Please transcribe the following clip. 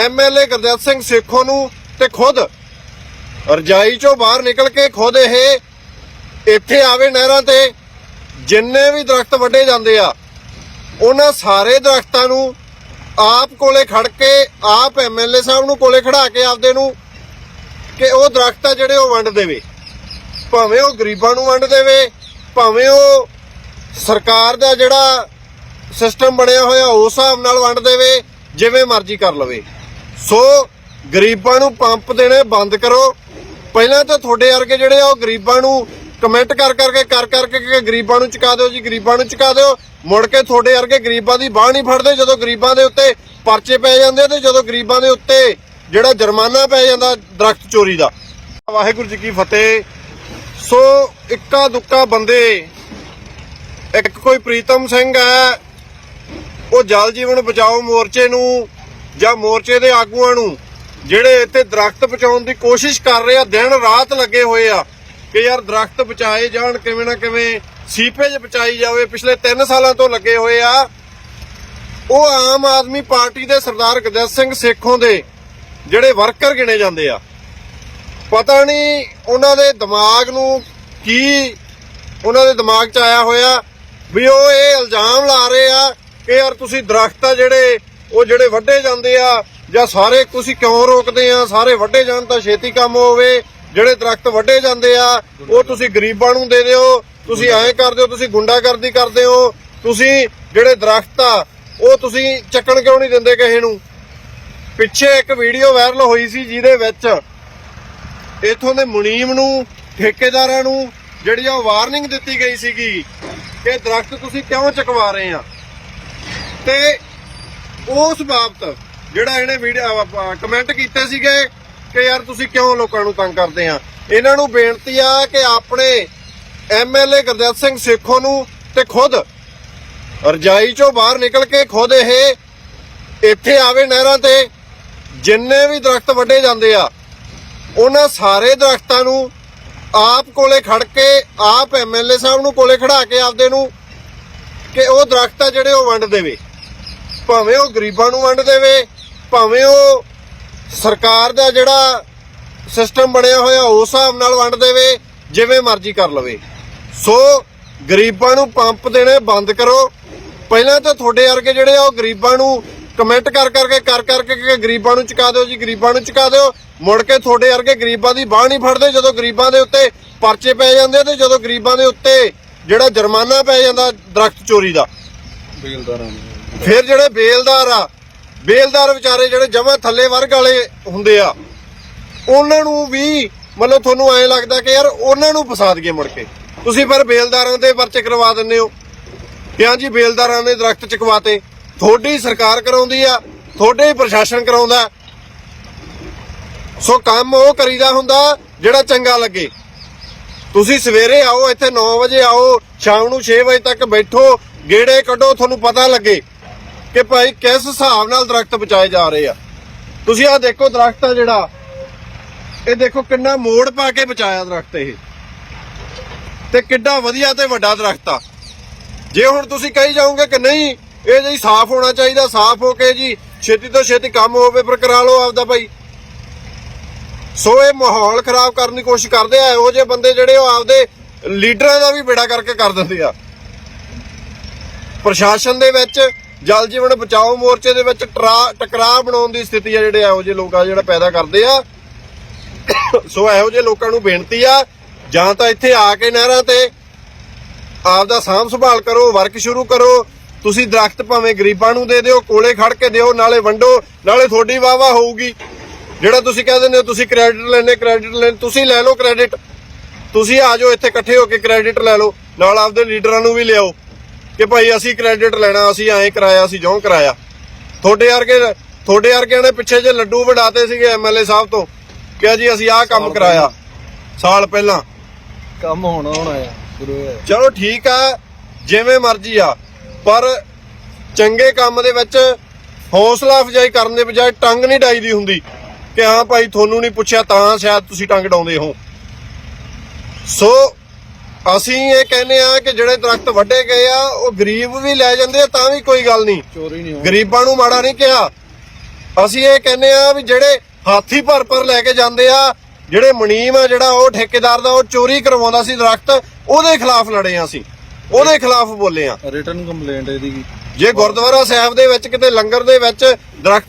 MLA Gurdev Singh Sekhon ਨੂੰ ਤੇ ਖੁਦ ਰਜਾਈ ਚੋਂ ਬਾਹਰ ਨਿਕਲ ਕੇ ਖੁਦ ਇਹ ਇੱਥੇ ਆਵੇ ਨਹਿਰਾਂ ਤੇ, ਜਿੰਨੇ ਵੀ ਦਰਖਤ ਵੱਢੇ ਜਾਂਦੇ ਆ, ਉਹਨਾਂ ਸਾਰੇ ਦਰਖਤਾਂ ਨੂੰ ਆਪ ਕੋਲੇ ਖੜ ਕੇ, ਆਪ ਐਮਐਲਏ ਸਾਹਿਬ ਨੂੰ ਕੋਲੇ ਖੜਾ ਕੇ ਆਪਦੇ ਨੂੰ ਕਿ ਉਹ ਦਰਖਤ ਆ ਜਿਹੜੇ ਉਹ ਵੰਡ ਦੇਵੇ। ਭਾਵੇਂ ਉਹ ਗਰੀਬਾਂ ਨੂੰ ਵੰਡ ਦੇਵੇ, ਭਾਵੇਂ ਉਹ ਸਰਕਾਰ ਦਾ ਜਿਹੜਾ ਸਿਸਟਮ ਬਣਿਆ ਹੋਇਆ ਉਸ ਹਿਸਾਬ ਨਾਲ ਵੰਡ ਦੇਵੇ, ਜਿਵੇਂ ਮਰਜ਼ੀ ਕਰ ਲਵੇ। ਸੋ ਗਰੀਬਾਂ ਨੂੰ ਪੰਪ ਦੇਣੇ ਬੰਦ ਕਰੋ। ਪਹਿਲਾਂ ਤਾਂ ਤੁਹਾਡੇ ਵਰਗੇ ਜਿਹੜੇ ਆ ਉਹ ਗਰੀਬਾਂ ਨੂੰ ਕਮੈਂਟ ਕਰ ਕਰਕੇ ਕਰ ਕਰਕੇ ਗਰੀਬਾਂ ਨੂੰ ਚੁਕਾ ਦਿਓ ਜੀ, ਗਰੀਬਾਂ ਨੂੰ ਚੁਕਾ ਦਿਓ। ਮੁੜ ਕੇ ਤੁਹਾਡੇ ਵਰਗੇ ਗਰੀਬਾਂ ਦੀ ਬਾਹ ਨਹੀਂ ਫੜਦੇ, ਜਦੋਂ ਗਰੀਬਾਂ ਦੇ ਉੱਤੇ ਪਰਚੇ ਪੈ ਜਾਂਦੇ ਤੇ ਜਦੋਂ ਗਰੀਬਾਂ ਦੇ ਉੱਤੇ ਜਿਹੜਾ ਜੁਰਮਾਨਾ ਪੈ ਜਾਂਦਾ ਦਰਖਤ ਚੋਰੀ ਦਾ। ਵਾਹਿਗੁਰੂ ਜੀ ਕੀ ਫਤਿਹ। ਸੋ ਇੱਕਾ ਦੁੱਕਾ ਬੰਦੇ, ਇੱਕ ਕੋਈ ਪ੍ਰੀਤਮ ਸਿੰਘ ਹੈ, ਉਹ ਜਲ ਜੀਵਨ ਬਚਾਓ ਮੋਰਚੇ ਨੂੰ ਜਾਂ ਮੋਰਚੇ ਦੇ ਆਗੂਆਂ ਨੂੰ, ਜਿਹੜੇ ਇੱਥੇ ਦਰਖਤ ਬਚਾਉਣ ਦੀ ਕੋਸ਼ਿਸ਼ ਕਰ ਰਹੇ ਆ, ਦਿਨ ਰਾਤ ਲੱਗੇ ਹੋਏ ਆ, ਕਿ ਯਾਰ ਦਰਖਤ ਬਚਾਏ ਜਾਣ, ਕਿਵੇਂ ਨਾ ਕਿਵੇਂ ਸੀਪੇਜ ਬਚਾਈ ਜਾਵੇ, ਪਿਛਲੇ 3 ਸਾਲਾਂ ਤੋਂ ਲੱਗੇ ਹੋਏ ਆ। ਉਹ ਆਮ ਆਦਮੀ ਪਾਰਟੀ ਦੇ ਸਰਦਾਰ ਗੁਰਦੇਵ ਸਿੰਘ ਸੇਖੋਂ ਦੇ, ਜਿਹੜੇ ਵਰਕਰ ਗਿਣੇ ਜਾਂਦੇ ਆ। ਪਤਾ ਨਹੀਂ ਉਹਨਾਂ ਦੇ ਦਿਮਾਗ ਨੂੰ ਕੀ, ਉਹਨਾਂ ਦੇ ਦਿਮਾਗ 'ਚ ਆਇਆ ਹੋਇਆ ਵੀ ਉਹ ਇਹ ਇਲਜ਼ਾਮ ਲਾ ਰਹੇ ਆ ਕਿ ਯਾਰ ਤੁਸੀਂ ਦਰਖਤ ਆ ਜਿਹੜੇ ਉਹ ਜਿਹੜੇ ਵੱਢੇ ਜਾਂਦੇ ਆ ਜਾਂ ਸਾਰੇ ਤੁਸੀਂ ਕਿਉਂ ਰੋਕਦੇ ਆ? ਸਾਰੇ ਵੱਢੇ ਜਾਣ ਤਾਂ ਛੇਤੀ ਕੰਮ ਹੋਵੇ। ਜਿਹੜੇ ਦਰਖਤ ਵੱਢੇ ਜਾਂਦੇ ਆ ਉਹ ਤੁਸੀਂ ਗਰੀਬਾਂ ਨੂੰ ਦੇ ਦਿਓ। ਤੁਸੀਂ ਐਂ ਕਰਦੇ ਹੋ ਤੁਸੀਂ ਗੁੰਡਾਗਰਦੀ ਕਰਦੇ ਹੋ ਤੁਸੀਂ ਜਿਹੜੇ ਦਰਖਤ ਆ ਉਹ ਤੁਸੀਂ ਚੱਕਣ ਕਿਉਂ ਨਹੀਂ ਦਿੰਦੇ ਕਿਸੇ ਨੂੰ? ਪਿੱਛੇ ਇੱਕ ਵੀਡੀਓ ਵਾਇਰਲ ਹੋਈ ਸੀ ਜਿਹਦੇ ਵਿੱਚ ਇਥੋਂ ਦੇ ਮੁਨੀਮ ਨੂੰ ਠੇਕੇਦਾਰਾਂ ਨੂੰ ਜਿਹੜੀ ਆ ਵਾਰਨਿੰਗ ਦਿੱਤੀ ਗਈ ਸੀਗੀ ਕਿ ਦਰਖਤ ਤੁਸੀਂ ਕਿਉਂ ਚਕਵਾ ਰਹੇ ਆ? ਤੇ ਉਸ ਬਾਬਤ ਜਿਹੜਾ ਇਹਨੇ ਵੀਡੀਓ ਕਮੈਂਟ ਕੀਤੇ ਸੀਗੇ ਕਿ ਯਾਰ ਤੁਸੀਂ ਕਿਉਂ ਲੋਕਾਂ ਨੂੰ ਤੰਗ ਕਰਦੇ ਆ? ਇਹਨਾਂ ਨੂੰ ਬੇਨਤੀ ਆ ਕਿ ਆਪਣੇ ਐਮਐਲਏ ਗੁਰਦੇਵ ਸਿੰਘ ਸੇਖੋਂ ਨੂੰ ਤੇ ਖੁਦ ਰਜਾਈ ਚੋਂ ਬਾਹਰ ਨਿਕਲ ਕੇ ਖੁਦ ਇਹ ਇੱਥੇ ਆਵੇ ਨਹਿਰਾਂ ਤੇ, ਜਿੰਨੇ ਵੀ ਦਰਖਤ ਵੱਢੇ ਜਾਂਦੇ ਆ, ਉਹਨਾਂ ਸਾਰੇ ਦਰਖਤਾਂ ਨੂੰ ਆਪ ਕੋਲੇ ਖੜ ਕੇ, ਆਪ ਐਮਐਲਏ ਸਾਹਿਬ ਨੂੰ ਕੋਲੇ ਖੜਾ ਕੇ ਆਪਦੇ ਨੂੰ, ਕਿ ਉਹ ਦਰਖਤ ਆ ਜਿਹੜੇ ਉਹ ਵੰਡ ਦੇਵੇ। ਭਾਵੇਂ ਉਹ ਗਰੀਬਾਂ ਨੂੰ ਵੰਡ ਦੇਵੇ, ਭਾਵੇਂ ਉਹ ਸਰਕਾਰ ਦਾ ਜਿਹੜਾ ਸਿਸਟਮ ਬਣਿਆ ਹੋਇਆ ਉਸ ਹਿਸਾਬ ਨਾਲ ਵੰਡ ਦੇਵੇ, ਜਿਵੇਂ ਮਰਜ਼ੀ ਕਰ ਲਵੇ। ਸੋ ਗਰੀਬਾਂ ਨੂੰ ਪੰਪ ਦੇਣੇ ਬੰਦ ਕਰੋ। ਪਹਿਲਾਂ ਤਾਂ ਤੁਹਾਡੇ ਵਰਗੇ ਜਿਹੜੇ ਆ ਉਹ ਗਰੀਬਾਂ ਨੂੰ ਕਮੈਂਟ ਕਰ ਕਰਕੇ ਕਰ ਕਰਕੇ ਕਿ ਗਰੀਬਾਂ ਨੂੰ ਚੁਕਾ ਦਿਓ ਜੀ, ਗਰੀਬਾਂ ਨੂੰ ਚੁਕਾ ਦਿਓ। ਮੁੜ ਕੇ ਤੁਹਾਡੇ ਵਰਗੇ ਗਰੀਬਾਂ ਦੀ ਬਾਹ ਨਹੀਂ ਫੜਦੇ, ਜਦੋਂ ਗਰੀਬਾਂ ਦੇ ਉੱਤੇ ਪਰਚੇ ਪੈ ਜਾਂਦੇ ਤੇ ਜਦੋਂ ਗਰੀਬਾਂ ਦੇ ਉੱਤੇ ਜਿਹੜਾ ਜੁਰਮਾਨਾ ਪੈ ਜਾਂਦਾ ਦਰਖਤ ਚੋਰੀ ਦਾ। ਬੇਲਦਾਰਾਂ ਨੂੰ ਫਿਰ ਜਿਹੜੇ ਬੇਲਦਾਰ ਆ, ਬੇਲਦਾਰ ਵਿਚਾਰੇ ਜਿਹੜੇ ਜਮਾ ਥੱਲੇ ਵਰਗ ਵਾਲੇ ਹੁੰਦੇ ਆ, ਉਹਨਾਂ ਨੂੰ ਵੀ ਮਤਲਬ ਤੁਹਾਨੂੰ ਐਂ ਲੱਗਦਾ ਕਿ ਯਾਰ ਉਹਨਾਂ ਨੂੰ ਫਸਾ ਦਈਏ ਮੁੜ ਕੇ। ਤੁਸੀਂ ਫਿਰ ਬੇਲਦਾਰਾਂ ਦੇ ਪਰਚੇ ਕਰਵਾ ਦਿੰਦੇ ਹੋ। ਕਿ ਹਾਂਜੀ, ਬੇਲਦਾਰਾਂ ਦੇ ਦਰਖਤ ਚਕਵਾਤੇ। ਤੁਹਾਡੀ ਸਰਕਾਰ ਕਰਾਉਂਦੀ ਆ, ਤੁਹਾਡੇ ਹੀ ਪ੍ਰਸ਼ਾਸਨ ਕਰਾਉਂਦਾ। ਸੋ ਕੰਮ ਉਹ ਕਰੀਦਾ ਹੁੰਦਾ ਜਿਹੜਾ ਚੰਗਾ ਲੱਗੇ। ਤੁਸੀਂ ਸਵੇਰੇ ਆਓ, ਇੱਥੇ 9 ਵਜੇ ਆਓ, ਸ਼ਾਮ ਨੂੰ 6 ਵਜੇ ਤੱਕ ਬੈਠੋ ਗੇੜੇ ਕੱਢੋ, ਤੁਹਾਨੂੰ ਪਤਾ ਲੱਗੇ ਕਿ ਭਾਈ ਕਿਸ ਹਿਸਾਬ ਨਾਲ ਦਰਖਤ ਬਚਾਏ ਜਾ ਰਹੇ ਆ। ਤੁਸੀਂ ਆਹ ਦੇਖੋ ਦਰਖਤ ਆ ਜਿਹੜਾ। ਇਹ ਦੇਖੋ ਕਿੰਨਾ ਮੋੜ ਪਾ ਕੇ ਬਚਾਇਆ ਦਰਖਤ ਇਹ। ਤੇ ਕਿੱਡਾ ਵਧੀਆ ਤੇ ਵੱਡਾ ਦਰਖਤ ਆ। ਜੇ ਹੁਣ ਤੁਸੀਂ ਕਹੀ ਜਾਓਗੇ ਕਿ ਨਹੀਂ, ਇਹ ਜੀ ਸਾਫ਼ ਹੋਣਾ ਚਾਹੀਦਾ, ਸਾਫ਼ ਹੋ ਕੇ ਜੀ, ਛੇਤੀ ਤੋਂ ਛੇਤੀ ਕੰਮ ਹੋਵੇ ਪਰ ਕਰਾ ਲਓ ਆਪਦਾ ਭਾਈ। ਸੋ ਇਹ ਮਾਹੌਲ ਖਰਾਬ ਕਰਨ ਦੀ ਕੋਸ਼ਿਸ਼ ਕਰਦੇ ਆ, ਇਹੋ ਜਿਹੇ ਬੰਦੇ ਜਿਹੜੇ ਉਹ ਆਪਦੇ ਲੀਡਰਾਂ ਦਾ ਵੀ ਬੇੜਾ ਕਰਕੇ ਕਰ ਦਿੰਦੇ ਆ। ਪ੍ਰਸ਼ਾਸਨ ਦੇ ਵਿੱਚ ਜਲ ਜੀਵਨ ਬਚਾਓ ਮੋਰਚੇ ਦੇ ਵਿੱਚ ਟਰਾ- ਟਕਰਾਅ ਬਣਾਉਣ ਦੀ ਸਥਿਤੀ ਆ ਜਿਹੜੇ ਇਹੋ ਜਿਹੇ ਲੋਕਾਂ ਜਿਹੜਾ ਪੈਦਾ ਕਰਦੇ ਆ। ਸੋ ਇਹੋ ਜਿਹੇ ਲੋਕਾਂ ਨੂੰ ਬੇਨਤੀ ਆ, ਜਾਂ ਤਾਂ ਇੱਥੇ ਆ ਕੇ ਨਹਿਰਾਂ ਤੇ ਆਪ ਦਾ ਸਾਂਭ ਸੰਭਾਲ ਕਰੋ, ਵਰਕ ਸ਼ੁਰੂ ਕਰੋ, ਤੁਸੀਂ ਦਰਖਤ ਭਾਵੇਂ ਗਰੀਬਾਂ ਨੂੰ ਦੇ ਦਿਓ, ਕੋਲੇ ਖੜ ਕੇ ਦਿਓ, ਨਾਲੇ ਵੰਡੋ, ਨਾਲੇ ਤੁਹਾਡੀ ਵਾਵਾ ਹੋਊਗੀ। ਜਿਹੜਾ ਤੁਸੀਂ ਕਹਿ ਦਿੰਦੇ ਹੋ, ਤੁਸੀਂ ਕ੍ਰੈਡਿਟ ਲੈਣੇ ਕ੍ਰੈਡਿਟ ਲੈਣ ਤੁਸੀਂ ਲੈ ਲਓ ਕ੍ਰੈਡਿਟ ਤੁਸੀਂ ਆ ਜਾਓ ਇੱਥੇ ਇਕੱਠੇ ਹੋ ਕੇ ਕ੍ਰੈਡਿਟ ਲੈ ਲਓ, ਨਾਲ ਆਪਦੇ ਲੀਡਰਾਂ ਨੂੰ ਵੀ ਲਿਆਓ। ਕਿ ਭਾਈ ਅਸੀਂ ਕ੍ਰੈਡਿਟ ਲੈਣਾ ਅਸੀਂ ਐਂ ਕਰਾਇਆ ਅਸੀਂ ਜਿਉਂ ਕਰਾਇਆ। ਤੁਹਾਡੇ ਵਰਗੇ ਤੁਹਾਡੇ ਵਰਗਿਆਂ ਨੇ ਪਿੱਛੇ ਜੇ ਲੱਡੂ ਵਡਾਤੇ ਸੀਗੇ ਐਮਐਲਏ ਸਾਹਿਬ ਤੋਂ ਕਿ ਜੀ ਅਸੀਂ ਆਹ ਕੰਮ ਕਰਾਇਆ। ਸਾਲ ਪਹਿਲਾਂ। ਕੰਮ ਹੋਣਾ ਹੋਣਾ ਹੋਇਆ। ਚਲੋ ਠੀਕ ਆ ਜਿਵੇਂ ਮਰਜ਼ੀ ਆ ਪਰ ਚੰਗੇ ਕੰਮ ਦੇ ਵਿੱਚ ਹੌਸਲਾ ਅਫਜਾਈ ਕਰਨ ਦੇ ਬਜਾਏ ਟੰਗ ਨਹੀਂ ਡਾਈਦੀ ਹੁੰਦੀ ਕਿ ਹਾਂ ਭਾਈ ਤੁਹਾਨੂੰ ਨਹੀਂ ਪੁੱਛਿਆ ਤਾਂ ਸ਼ਾਇਦ ਤੁਸੀਂ ਟੰਗ ਡਾਉਂਦੇ ਹੋ। ਸੋ ਅਸੀਂ ਇਹ ਕਹਿੰਦੇ ਆ ਕਿ ਜਿਹੜੇ ਦਰਖਤ ਵੱਢੇ ਗਏ ਆ ਉਹ ਗਰੀਬ ਵੀ ਲੈ ਜਾਂਦੇ ਆ ਤਾਂ ਵੀ ਕੋਈ ਗੱਲ ਨਹੀਂ। ਚੋਰੀ ਨਹੀਂ ਗਰੀਬਾਂ ਨੂੰ ਮਾੜਾ ਨਹੀਂ ਕਿਹਾ। ਅਸੀਂ ਇਹ ਕਹਿੰਦੇ ਆ ਵੀ ਜਿਹੜੇ ਹਾਥੀ ਭਰ ਭਰ ਲੈ ਕੇ ਜਾਂਦੇ ਆ ਜਿਹੜੇ ਮਨੀਮ ਆ ਜਿਹੜਾ ਉਹ ਠੇਕੇਦਾਰ ਦਾ ਉਹ ਚੋਰੀ ਕਰਵਾਉਂਦਾ ਸੀ ਦਰਖਤ ਉਹਦੇ ਖਿਲਾਫ ਲੜੇ ਆ ਅਸੀਂ। ਉਹਦੇ ਖਿਲਾਫ ਬੋਲੇ ਆ ਰਿਟਰਨ ਕੰਪਲੇਂਟ ਇਹਦੀ ਜੇ ਗੁਰਦੁਆਰਾ ਸਾਹਿਬ ਦੇ ਵਿੱਚ ਕਿਤੇ ਲੰਗਰ ਦੇ ਵਿੱਚ ਦਰਖਤ